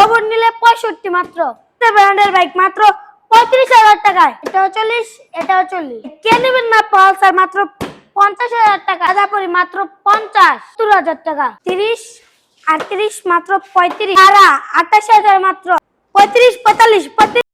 Robot নিলে পঁয়ষট্টি মাত্র। ব্র্যান্ডের বাইক মাত্র পঁয়ত্রিশ হাজার টাকায়। এটাও চল্লিশ এটাও চল্লিশ। কে নেবেন না পালসার? মাত্র পঞ্চাশ হাজার টাকা। আদাপুরি মাত্র পঞ্চাশ, সত্তর হাজার টাকা। তিরিশ, আটত্রিশ, মাত্র পঁয়ত্রিশ। আরা আঠাশ হাজার মাত্র। পঁয়ত্রিশ, পঁয়তাল্লিশ, পঁয়ত্রিশ।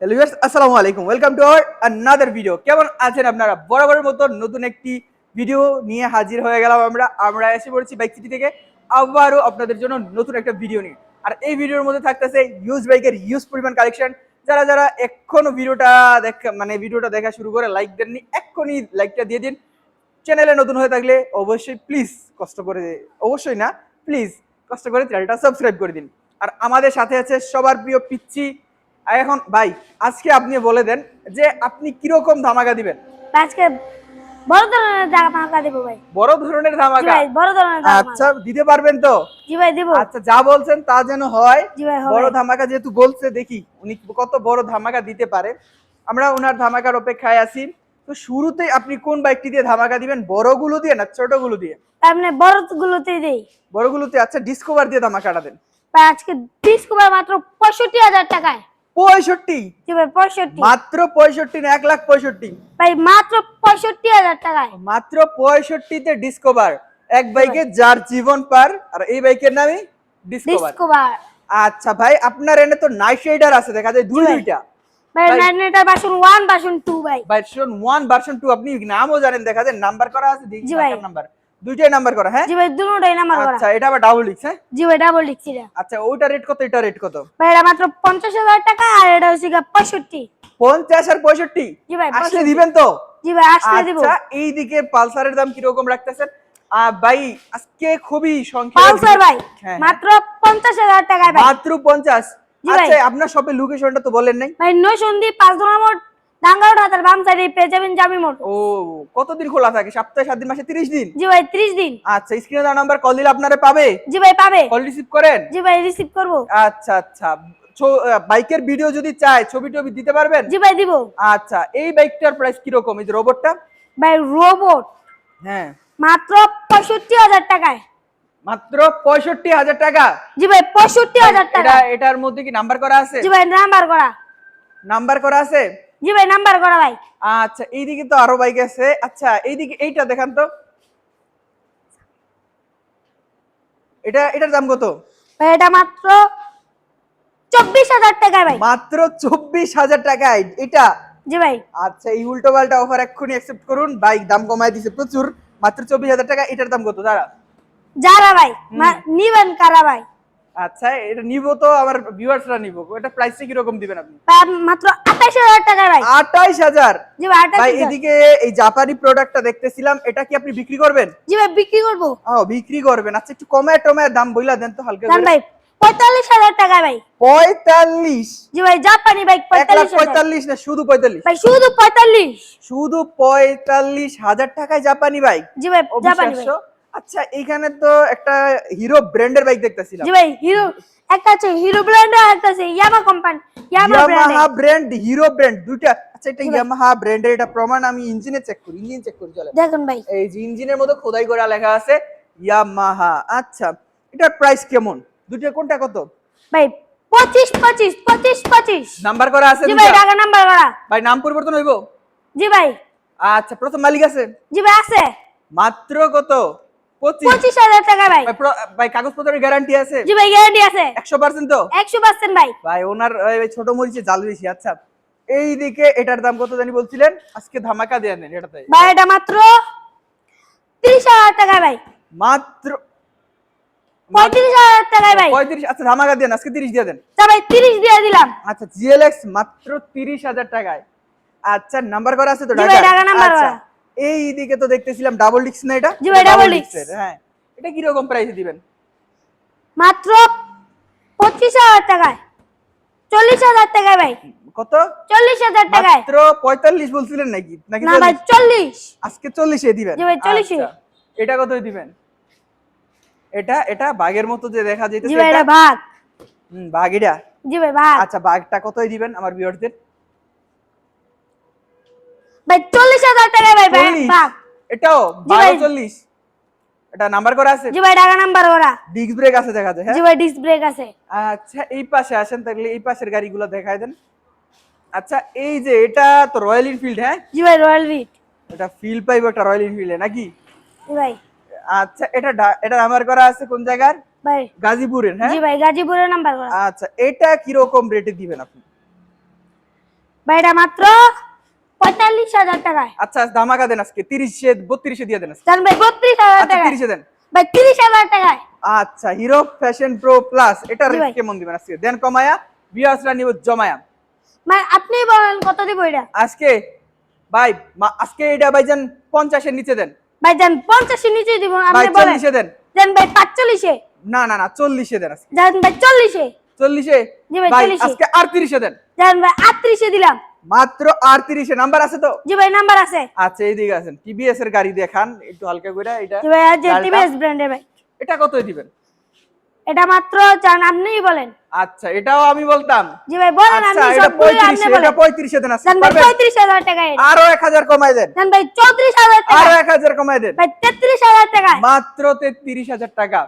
হ্যালো আসসালামু আলাইকুম। Welcome to our another video কেমন আছেন আপনারা? বরাবরের মতো নতুন একটি ভিডিও নিয়ে হাজির হয়ে গেলাম আমরা। আমরা এসে পড়েছি বাইক সিটি থেকে। আবারও আপনাদের জন্য নতুন একটা ভিডিও নিয়ে। আর এই ভিডিওর মধ্যে থাকতেছে ইউজ বাইকের ইউজ পরিমাণ কালেকশন যারা যারা এখনও ভিডিওটা দেখা মানে ভিডিওটা দেখা শুরু করে লাইক দেননি, এক্ষুনি লাইকটা দিয়ে দিন। চ্যানেলে নতুন হয়ে থাকলে অবশ্যই প্লিজ কষ্ট করে, অবশ্যই না প্লিজ কষ্ট করে চ্যানেলটা সাবস্ক্রাইব করে দিন। আর আমাদের সাথে আছে সবার প্রিয় পিচ্ছি এখন ভাই, আজকে আপনি বলে দেন যে আপনি কীরকম ধামাকা দিবেন? আজকে বড় ধরনের দেবো ভাই। বড় ধরনের ধামাকা? ভাই বড় ধরনের আচ্ছা দিতে পারবেন তো? জি ভাই দেবো। আচ্ছা যা বলছেন তা যেন হয়। জি ভাই বড় ধামাকা যেহেতু বলছে দেখি উনি কত বড় ধামাকা দিতে পারে। আমরা ওনার ধামাকার অপেক্ষায় আছি। তো শুরুতেই আপনি কোন বাইকটি দিয়ে ধামাকা দিবেন? বড়গুলো দিয়ে না ছোটগুলো দিয়ে? আপনি বড় গুলোতে দেই। বড়গুলোতে আচ্ছা ডিসকভার দিয়ে ধামাকাটা দেন। আজকে ডিসকভার মাত্র পঁয়ষট্টি হাজার টাকায়। পঁয়ষট্টি। জি ভাই পঁয়ষট্টি? মাত্র পঁয়ষট্টি না এক লাখ পঁয়ষট্টি। ভাই মাত্র পঁয়ষট্টি হাজার টাকায়। মাত্র পঁয়ষট্টিতে ডিসকভার এক বাইকে যার জীবন পার আর এই বাইকের নামই ডিসকভার আচ্ছা ভাই আপনার এনে তো নাইট রাইডার আছে দেখা যায় দুই দুইটা। ভাই বাসন ওয়ান বাসন টু ভাই। ভার্সন ওয়ান ভার্সন টু আপনি নামও জানেন দেখা যায় নাম্বার করা আছে ভাই। নাম্বার দুইটাই নাম্বার করা হ্যাঁ? জি ভাই দুটোটাই নাম্বার করা। আচ্ছা এটা আবার ডাবল ডিক্স হ্যাঁ? জি ভাই ডাবল ডিক্সিটা আচ্ছা ওইটা রেট কত এটা রেট কত? ভাই এটা মাত্র পঞ্চাশ হাজার টাকা আর এটা হচ্ছে গিয়ে পঁয়ষট্টি। পঞ্চাশ আর পঁয়ষট্টি? জি ভাই আসলে দিবেন তো? জি ভাই আসলে দিব। আচ্ছা এইদিকে পালসারের দাম কীরকম রাখতেছেন? আহ, ভাই আজকে খুবই সংখ্যা পালসার ভাই হ্যাঁ। মাত্র পঞ্চাশ হাজার টাকায় ভাই। মাত্র পঞ্চাশ। জি ভাই। আচ্ছা আপনার শপের লোকেশনটা তো বলেন নাই। ভাই নৈসন্দী পাঁচ দোনা মোট ডাঙ্গাউট বাম সাইডে পেয়ে যাবেন জামি মোট ও কতদিন খোলা থাকে? সপ্তাহে সাত দিন মাসে তিরিশ দিন? জি ভাই ত্রিশ দিন। আচ্ছা স্ক্রিনে দেওয়া নাম্বার কল দিলে আপনারা পাবে? জি ভাই পাবে। কল রিসিভ করেন? জি ভাই রিসিভ করব। আচ্ছা আচ্ছা। বাইকের ভিডিও যদি চায় ছবি টবি দিতে পারবেন? জি ভাই দিব। আচ্ছা এই বাইকটার প্রাইস এই রোবটটা ভাই রোবট হ্যাঁ। মাত্র পঁয়ষট্টি হাজার টাকায়। মাত্র পঁয়ষট্টি হাজার টাকা? জি ভাই পঁয়ষট্টি হাজার টাকা। এটার মধ্যে কি নাম্বার করা আছে? জি ভাই নাম্বার করা। নাম্বার করা আছে? জি ভাই নাম্বার করা ভাই। আচ্ছা এইদিকে তো আরও বাইক আছে। আচ্ছা এইদিকে এইটা দেখান তো। এটা এটার দাম কত? ভাই এটা মাত্র চব্বিশ হাজার টাকায় ভাই। মাত্র চব্বিশ হাজার টাকায় এটা? জি ভাই। আচ্ছা এই উল্টো পাল্টা অফার এক্ষুনি অ্যাকসেপ্ট করুন। বাইক দাম কমায় দিছে প্রচুর। মাত্র চব্বিশ হাজার টাকা। এটার দাম কত? দাঁড়া। যারা ভাই নিবেন কারা ভাই? আচ্ছা এটা নিবো তো আমার ভিউয়ার্সরা নিবো। এটা প্রাইসটা কীরকম দিবেন আপনি? মাত্র আঠাশ হাজার টাকায় ভাই। আঠাইশ হাজার? জি ভাই আঠাশ ভাই এদিকে এই জাপানি প্রোডাক্টটা দেখতেছিলাম এটা কি আপনি বিক্রি করবেন? জি ভাই বিক্রি করব। ও বিক্রি করবেন। আচ্ছা একটু কমায় টমায় দাম বইলা দেন তো হালকা দাম করে। ভাই পঁয়তাল্লিশ হাজার টাকায় ভাই। পঁয়তাল্লিশ? জি ভাই জাপানি বাইক এক লাখ পঁয়তাল্লিশ হাজার। পঁয়তাল্লিশ না শুধু পঁয়তাল্লিশ? ভাই শুধু পঁয়তাল্লিশ। শুধু পঁয়তাল্লিশ হাজার টাকায় জাপানি বাইক জি ভাই জাপানি অবিশ্বাস্য। আচ্ছা এখানে তো একটা হিরো ব্র্যান্ডের বাইক দেখতেছিলাম। জি ভাই হিরো একটা আছে হিরো ব্র্যান্ডের একটা আছে Yamaha company Yamaha brand Yamaha brand Hero brand দুইটা। আচ্ছা এটা ইয়ামাহা ব্র্যান্ডের এটা প্রমাণ আমি ইঞ্জিনে চেক করি ইঞ্জিন চেক করি চলে দেখুন ভাই। এই যে ইঞ্জিনের মধ্যে খোদাই করা লেখা আছে ইয়ামাহা আচ্ছা এটার প্রাইস কেমন? দুইটা কোনটা কত? ভাই পঁচিশ পঁচিশ পঁচিশ পঁচিশ। নাম্বার করা আছে জি ভাই? টাকা নাম্বার করা। ভাই নাম পরিবর্তন হইব? জি ভাই। আচ্ছা প্রথম মালিক আছে? জি ভাই আছে। মাত্র কত? পঁচিশ। হাজার টাকা ভাই। ভাই, কাগজপত্রের গ্যারান্টি আছে? জি ভাই গ্যারান্টি আছে। একশো পার্সেন্ট তো? একশো পার্সেন্ট ভাই। ভাই ওনার ছোট মরিচে জাল বেশি আচ্ছা। এইদিকে এটার দাম কত জানি বলছিলেন? আজকে ধামাকা দিয়ে নেন এটাতে। ভাই এটা মাত্র তিরিশ হাজার টাকা ভাই। মাত্র পঁয়ত্রিশ হাজার টাকায় ভাই। পঁয়ত্রিশ আচ্ছা ধামাকা দেন আজকে তিরিশ দিয়ে দেন। তা ভাই তিরিশ দিয়ে দিলাম। আচ্ছা জিএলএক্স মাত্র তিরিশ হাজার টাকায়। আচ্ছা নাম্বার করা আছে তো ঢাকা নাম্বার আচ্ছা। এই দিকে তো দেখতেছিলাম ডাবল ডিস্ক না এটা? জি ভাই, এর, হ্যাঁ। এটা কি রকম প্রাইসে দিবেন? মাত্র পঁচিশ হাজার টাকায়। চল্লিশ হাজার টাকায় ভাই। কত? চল্লিশ হাজার টাকায়। মাত্র পঁয়তাল্লিশ বলছিলেন নাকি? নাকি না ভাই 40? চল্লিশ। আজকে চল্লিশে দিবেন। জি ভাই, 40 এ। আচ্ছা, এটা কতই দিবেন? এটা এটা বাঘের মতো যে দেখা জি যাইতেছে ভাই এটা? ভাগ হুম, বাঘ এটা জি ভাই ভাগ আচ্ছা বাঘটা কতই দিবেন আমার ভিউয়ারদের ভাই টাকায় ভাই এটাও? জি বারো ভাই। চল্লিশ? এটা নাম্বার করা আছে? জি ভাই ঢাকা নাম্বার ওরা ডিস্ক ব্রেক আছে দেখা যায় হ্যাঁ? জি ভাই ডিস্ক ব্রেক আছে। আচ্ছা এই পাশে আসেন তাহলে এই পাশের গাড়িগুলো দেখায় দেন। আচ্ছা এই যে এটা তো রয়্যাল এনফিল্ড হ্যাঁ? জি ভাই রয়্যাল এটা ফিল পাইব একটা রয়্যাল এনফিল্ডে নাকি? জি ভাই। আচ্ছা এটা এটা নাম্বার করা আছে কোন জায়গার? ভাই। গাজীপুরের হ্যাঁ? জি ভাই গাজীপুরের নাম্বার করা। আচ্ছা এটা কীরকম রেটে দিবেন আপনি? ভাই এটা মাত্র পঁয়তাল্লিশ হাজার টাকায়। আচ্ছা ধামাকা দেন আজকে। তিরিশে বত্রিশে দিয়ে দেন। জান ভাই বত্রিশ হাজার আচ্ছা টাকায়। তিরিশে দেন। ভাই তিরিশ হাজার টাকায়। আচ্ছা হিরো ফ্যাশন প্রো প্লাস। এটা রেট কেমন দিবেন আজকে? দেন কমায়া বিয়াসরা নিব জমায়া। ভাই আপনি বলেন কত দিব এটা? আজকে ভাই আজকে এটা ভাইজান পঞ্চাশের নিচে দেন। ভাই যান পঞ্চাশের নিচে দিব আপনি বলেন। চল্লিশে দেন। যান ভাই পাঁচচল্লিশে। না না না চল্লিশে দেন আজকে। যান ভাই চল্লিশে। চল্লিশে? জি ভাই, ভাই 40 আজকে আটত্রিশে দেন। যান ভাই আটত্রিশে দিলাম। মাত্র আটত্রিশে নাম্বার আছে তো? জি ভাই নাম্বার আছে। আচ্ছা এইদিকে আছেন টিভিএস এর গাড়ি দেখান একটু হালকা করে এটা। জি ভাই আজ লালটা? টিভিএস ব্র্যান্ডের ভাই। এটা কত দিবেন? এটা মাত্র চান আপনিই বলেন। আচ্ছা এটাও আমি বলতাম। জি ভাই বলেন আচ্ছা আপনি এটা সবগুলো আপনি বলেন এটা পঁয়ত্রিশে দেন আজকে যান ভাই পারবেন? পঁয়ত্রিশ হাজার টাকায় এটা। আরও এক হাজার কমাই দেন। যান ভাই চৌত্রিশ হাজার আরও টাকা এক হাজার কমাই দেন। ভাই তেত্রিশ হাজার টাকায়। মাত্র তেত্রিশ হাজার টাকা।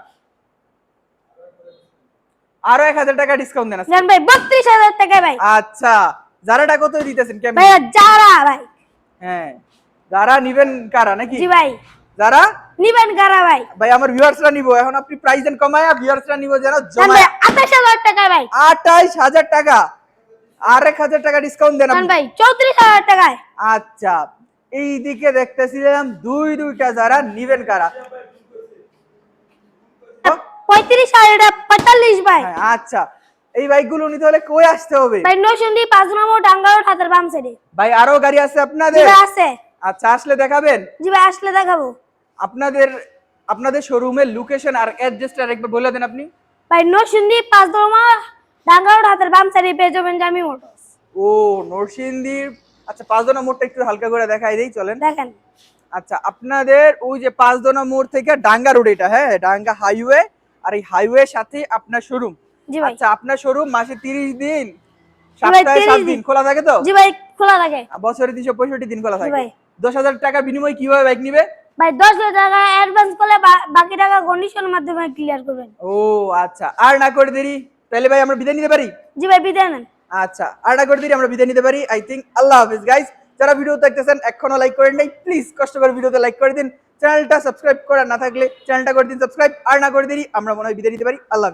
আরও এক হাজার টাকা ডিসকাউন্ট দেন আজকে। যান ভাই বত্রিশ হাজার টাকায় ভাই। আচ্ছা যারাটা কত দিতেছেন কেমন? ভাই যারা ভাই। হ্যাঁ যারা নিবেন কারা নাকি? জি ভাই। যারা? নিবেন কারা ভাই? ভাই আমার ভিউয়ার্সরা নিব এখন আপনি প্রাইস দেন কমায়া ভিউয়ার্সরা নিব ভাই জমায়া। আঠাশ হাজার ভাই। আঠাইশ হাজার টাকা। আর এক হাজার টাকা ডিসকাউন্ট দেন আপনি। ভাই চৌত্রিশ হাজার টাকায়। আচ্ছা এই দিকে দেখতেছিলাম দুই দুইটা যারা নিবেন কারা? পঁয়ত্রিশ হাজার পঁয়তাল্লিশ ভাই। হ্যাঁ, আচ্ছা। এই বাইকগুলো নিতে হলে কই আসতে হবে? ভাই নৌসুন্দি পাঁচ নম্বর ডাঙ্গারোড হাতের বাম সাইডে ভাই আরও গাড়ি আছে আপনাদের? ভাই আছে। আচ্ছা আসলে দেখাবেন? জি ভাই আসলে দেখাবো। আপনাদের আপনাদের শোরুমের লোকেশন আর অ্যাড্রেসটা একবার বলে দেন আপনি। ভাই নৌসুন্দি পাঁচ নম্বর ডাঙ্গারোড হাতের বাম সাইডে পেয়ে যাবেন জামি মোটরস। ও নরসিংদীর আচ্ছা পাঁচদোনা মোড়টা একটু হালকা করে দেখাই দেই চলেন। দেখেন। আচ্ছা আপনাদের ওই যে পাঁচ পাঁচদোনা মোড় থেকে ডাঙ্গা রোড এটা হ্যাঁ ডাঙ্গা হাইওয়ে আর এই হাইওয়ে সাথে আপনার শোরুম জি ভাই। আচ্ছা আপনার শোরুম মাসে তিরিশ দিন? সপ্তাহে 30 সাত দিন। দিন। খোলা থাকে তো? জি ভাই খোলা থাকে। বছরে তিনশো পঁয়ষট্টি দিন খোলা জি থাকে। ভাই। দশ হাজার টাকা বিনিময়ে কীভাবে বাইক নিবে? ভাই দশ হাজার টাকা অ্যাডভান্স করলে বাকি টাকা কন্ডিশনের মাধ্যমে ক্লিয়ার করবেন। ও আচ্ছা। আর না করে দেরি? তাহলে ভাই আমরা বিদায় নিতে পারি? জি ভাই বিদায় নেন। আচ্ছা। আর না করে দেরি আমরা বিদায় নিতে পারি। আই থিঙ্ক আল্লাহ হাফিজ গাইস যারা ভিডিও দেখতেছেন এখনও লাইক করেন নাই প্লিজ কষ্ট করে ভিডিওতে লাইক করে দিন। চ্যানেলটা সাবস্ক্রাইব করা না থাকলে চ্যানেলটা করে দিন সাবস্ক্রাইব আর না করে দেরি আমরা মনে হয় বিদায় নিতে পারি। আল্লাহ।